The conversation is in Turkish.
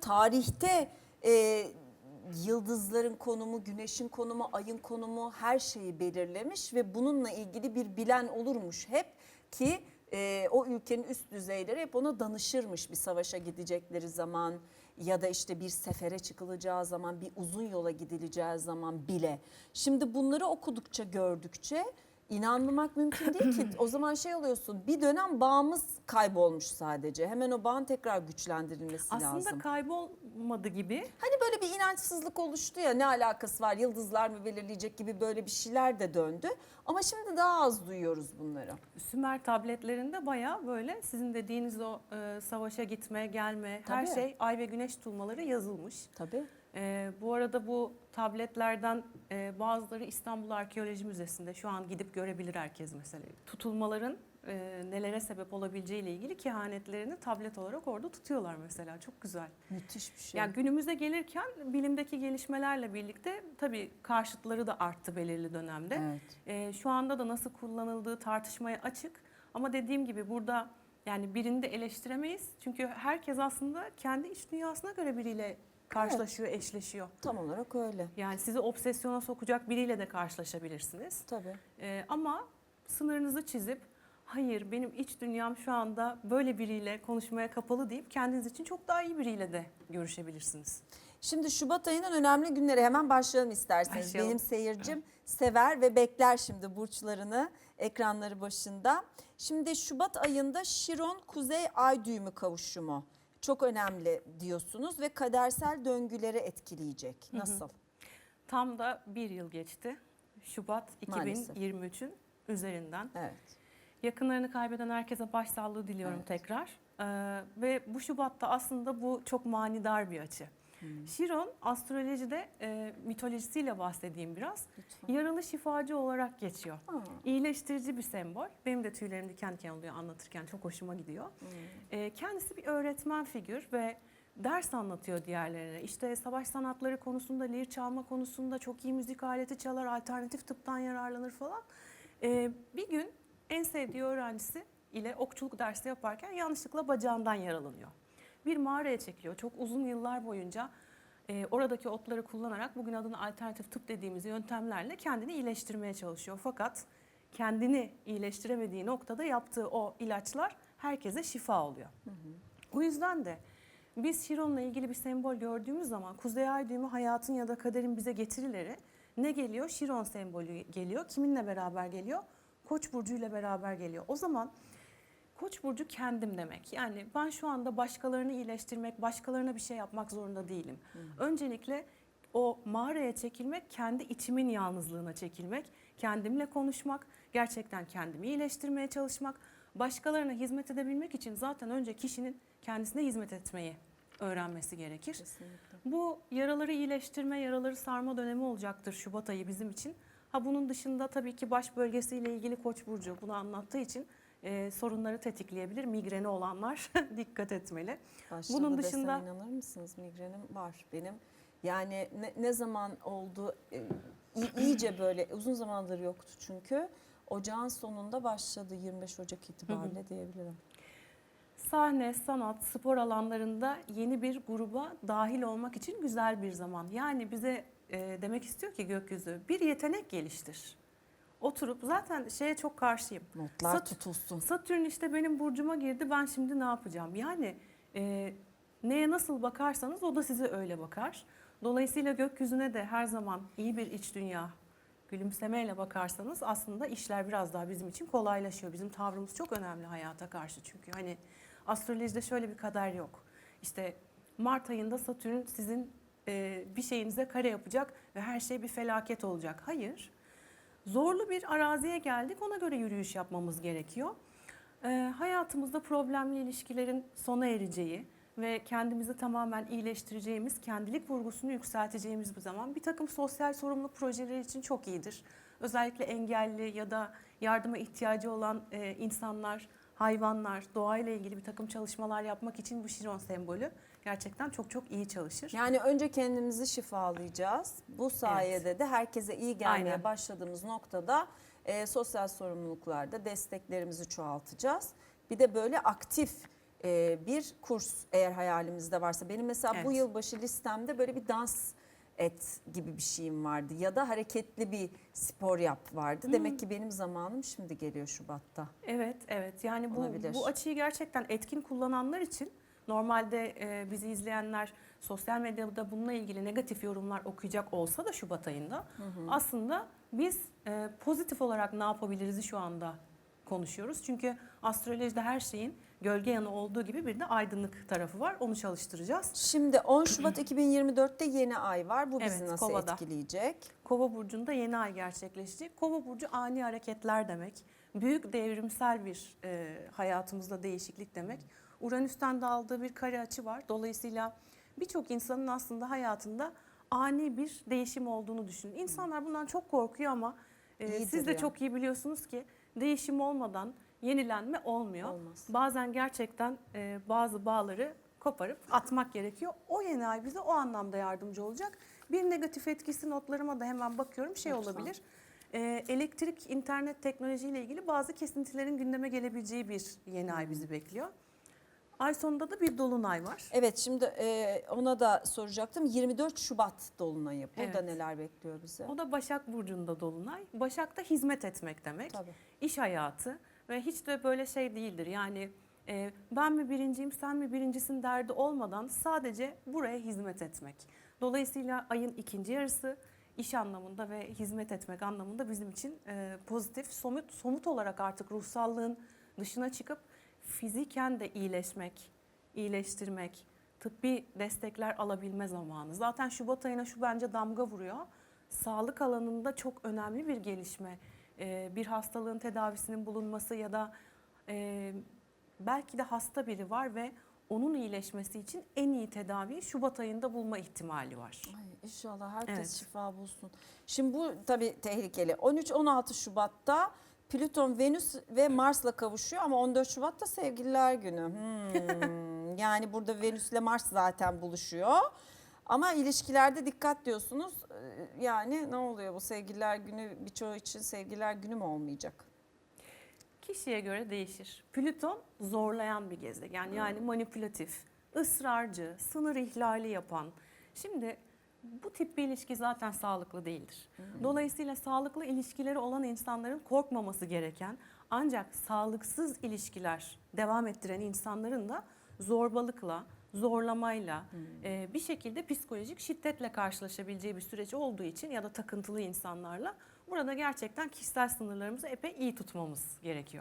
tarihte e, yıldızların konumu, güneşin konumu, ayın konumu her şeyi belirlemiş ve bununla ilgili bir bilen olurmuş hep ki e, o ülkenin üst düzeyleri hep ona danışırmış bir savaşa gidecekleri zaman ya da işte bir sefere çıkılacağı zaman bir uzun yola gidileceği zaman bile. Şimdi bunları okudukça gördükçe inanmamak mümkün değil ki. O zaman şey oluyorsun bir dönem bağımız kaybolmuş sadece. Hemen o bağın tekrar güçlendirilmesi Aslında lazım. kaybolmadı gibi. Hani böyle bir inançsızlık oluştu ya ne alakası var yıldızlar mı belirleyecek gibi böyle bir şeyler de döndü. Ama şimdi daha az duyuyoruz bunları. Sümer tabletlerinde baya böyle sizin dediğiniz o e, savaşa gitme, gelme, her Tabii. şey ay ve güneş tutulmaları yazılmış. Tabii. E, bu arada bu tabletlerden e, bazıları İstanbul Arkeoloji Müzesi'nde şu an gidip görebilir herkes mesela. Tutulmaların e, nelere sebep olabileceği ile ilgili kehanetlerini tablet olarak orada tutuyorlar mesela. Çok güzel. Müthiş bir şey. Yani günümüze gelirken bilimdeki gelişmelerle birlikte tabii karşıtları da arttı belirli dönemde. evet. Ee, şu anda da nasıl kullanıldığı tartışmaya açık. Ama dediğim gibi burada yani birini de eleştiremeyiz. Çünkü herkes aslında kendi iç dünyasına göre biriyle karşılaşıyor, eşleşiyor. Tam olarak öyle. Yani sizi obsesyona sokacak biriyle de karşılaşabilirsiniz. Tabii. Ee, ama sınırınızı çizip hayır benim iç dünyam şu anda böyle biriyle konuşmaya kapalı deyip kendiniz için çok daha iyi biriyle de görüşebilirsiniz. Şimdi Şubat ayının önemli günleri hemen başlayalım isterseniz. Başlayalım. Benim seyircim sever ve bekler şimdi burçlarını ekranları başında. Şimdi Şubat ayında Şiron Kuzey Ay düğümü kavuşumu çok önemli diyorsunuz ve kadersel döngüleri etkileyecek. Nasıl? Tam da bir yıl geçti. Şubat Maalesef. 2023'ün üzerinden. Evet. Yakınlarını kaybeden herkese başsağlığı diliyorum Evet. tekrar. Ee, ve bu Şubat'ta aslında bu çok manidar bir açı. Hmm. Şiron astrolojide e, mitolojisiyle bahsedeyim biraz. Lütfen. Yaralı şifacı olarak geçiyor. Aa, İyileştirici bir sembol. Benim de tüylerim diken diken oluyor anlatırken çok hoşuma gidiyor. hmm. Ee, kendisi bir öğretmen figür ve ders anlatıyor diğerlerine. İşte savaş sanatları konusunda, lir çalma konusunda çok iyi müzik aleti çalar, alternatif tıptan yararlanır falan. Ee, bir gün en sevdiği öğrencisi ile okçuluk dersi yaparken yanlışlıkla bacağından yaralanıyor. Bir mağaraya çekiliyor. Çok uzun yıllar boyunca e, oradaki otları kullanarak bugün adına alternatif tıp dediğimiz yöntemlerle kendini iyileştirmeye çalışıyor. Fakat kendini iyileştiremediği noktada yaptığı o ilaçlar herkese şifa oluyor. O yüzden de biz Şiron'la ilgili bir sembol gördüğümüz zaman Kuzey Ay düğümü hayatın ya da kaderin bize getirileri ne geliyor? Şiron sembolü geliyor. Kiminle beraber geliyor? Koç burcuyla beraber geliyor. O zaman Koç burcu kendim demek. Yani ben şu anda başkalarını iyileştirmek, başkalarına bir şey yapmak zorunda değilim. Öncelikle o mağaraya çekilmek, kendi içimin yalnızlığına çekilmek, kendimle konuşmak, gerçekten kendimi iyileştirmeye çalışmak, başkalarına hizmet edebilmek için zaten önce kişinin kendisine hizmet etmeyi öğrenmesi gerekir. Kesinlikle. Bu yaraları iyileştirme, yaraları sarma dönemi olacaktır Şubat ayı bizim için. Ha bunun dışında tabii ki baş bölgesiyle ilgili Koç burcu bunu anlattığı için e, sorunları tetikleyebilir. Migreni olanlar dikkat etmeli. Başladı Bunun desem dışında- inanır mısınız migrenim var benim. Yani ne, ne zaman oldu e, iyice böyle uzun zamandır yoktu çünkü. Ocağın sonunda başladı 25 Ocak itibariyle diyebilirim. Sahne, sanat, spor alanlarında yeni bir gruba dahil olmak için güzel bir zaman. Yani bize e, demek istiyor ki gökyüzü bir yetenek geliştir. Oturup zaten şeye çok karşıyım. Notlar Sat- tutulsun. Satürn işte benim burcuma girdi ben şimdi ne yapacağım? Yani e, neye nasıl bakarsanız o da size öyle bakar. Dolayısıyla gökyüzüne de her zaman iyi bir iç dünya gülümsemeyle bakarsanız aslında işler biraz daha bizim için kolaylaşıyor. Bizim tavrımız çok önemli hayata karşı çünkü hani astrolojide şöyle bir kader yok. İşte Mart ayında Satürn sizin e, bir şeyinize kare yapacak ve her şey bir felaket olacak. Hayır. Zorlu bir araziye geldik. Ona göre yürüyüş yapmamız gerekiyor. Ee, hayatımızda problemli ilişkilerin sona ereceği ve kendimizi tamamen iyileştireceğimiz, kendilik vurgusunu yükselteceğimiz bir zaman bir takım sosyal sorumluluk projeleri için çok iyidir. Özellikle engelli ya da yardıma ihtiyacı olan e, insanlar, hayvanlar, doğayla ilgili bir takım çalışmalar yapmak için bu Şiron sembolü gerçekten çok çok iyi çalışır. Yani önce kendimizi şifalayacağız. Bu sayede de herkese iyi gelmeye Aynen. başladığımız noktada e, sosyal sorumluluklarda desteklerimizi çoğaltacağız. Bir de böyle aktif e, bir kurs eğer hayalimizde varsa. Benim mesela bu Evet. yılbaşı listemde böyle bir dans et gibi bir şeyim vardı ya da hareketli bir spor yap vardı. Demek ki benim zamanım şimdi geliyor Şubat'ta. Evet, evet. Yani bu Olabilir. bu açıyı gerçekten etkin kullananlar için normalde e, bizi izleyenler sosyal medyada bununla ilgili negatif yorumlar okuyacak olsa da Şubat ayında aslında biz e, pozitif olarak ne yapabiliriz şu anda konuşuyoruz. Çünkü astrolojide her şeyin gölge yanı olduğu gibi bir de aydınlık tarafı var. Onu çalıştıracağız. Şimdi 10 Şubat 2024'te yeni ay var. Bu bizi Evet, nasıl Kova'da. etkileyecek? Kova burcunda yeni ay gerçekleşecek. Kova burcu ani hareketler demek. Büyük devrimsel bir e, hayatımızda değişiklik demek. Uranüs'ten de aldığı bir kare açı var. Dolayısıyla birçok insanın aslında hayatında ani bir değişim olduğunu düşünün. İnsanlar bundan çok korkuyor ama e, siz de ya. çok iyi biliyorsunuz ki değişim olmadan yenilenme olmuyor. Olmaz. Bazen gerçekten e, bazı bağları koparıp atmak gerekiyor. O yeni ay bize o anlamda yardımcı olacak. Bir negatif etkisi notlarıma da hemen bakıyorum şey Lütfen. olabilir. E, elektrik, internet teknolojiyle ilgili bazı kesintilerin gündeme gelebileceği bir yeni ay bizi bekliyor. Ay sonunda da bir dolunay var. Evet şimdi e, ona da soracaktım. 24 Şubat Dolunay'ı. Burada Evet. neler bekliyor bizi? O da Başak Burcu'nda dolunay. Başak'ta hizmet etmek demek. Tabii. iş hayatı ve hiç de böyle şey değildir. Yani e, ben mi birinciyim sen mi birincisin derdi olmadan sadece buraya hizmet etmek. Dolayısıyla ayın ikinci yarısı iş anlamında ve hizmet etmek anlamında bizim için e, pozitif, somut, somut olarak artık ruhsallığın dışına çıkıp fiziken de iyileşmek, iyileştirmek, tıbbi destekler alabilme zamanı. Zaten Şubat ayına şu bence damga vuruyor. Sağlık alanında çok önemli bir gelişme. Ee, bir hastalığın tedavisinin bulunması ya da e, belki de hasta biri var ve onun iyileşmesi için en iyi tedaviyi Şubat ayında bulma ihtimali var. Ay, inşallah herkes Evet. şifa bulsun. Şimdi bu tabii tehlikeli. 13-16 Şubat'ta Plüton, Venüs ve Mars'la kavuşuyor ama 14 Şubat'ta sevgililer günü. Hmm, yani burada Venüs ile Mars zaten buluşuyor. Ama ilişkilerde dikkat diyorsunuz. Ee, Yani ne oluyor bu sevgililer günü birçoğu için sevgililer günü mü olmayacak? Kişiye göre değişir. Plüton zorlayan bir gezegen yani manipülatif, ısrarcı, sınır ihlali yapan. Şimdi bu tip bir ilişki zaten sağlıklı değildir. Dolayısıyla sağlıklı ilişkileri olan insanların korkmaması gereken ancak sağlıksız ilişkiler devam ettiren insanların da zorbalıkla, zorlamayla, e, bir şekilde psikolojik şiddetle karşılaşabileceği bir süreç olduğu için ya da takıntılı insanlarla burada gerçekten kişisel sınırlarımızı epey iyi tutmamız gerekiyor.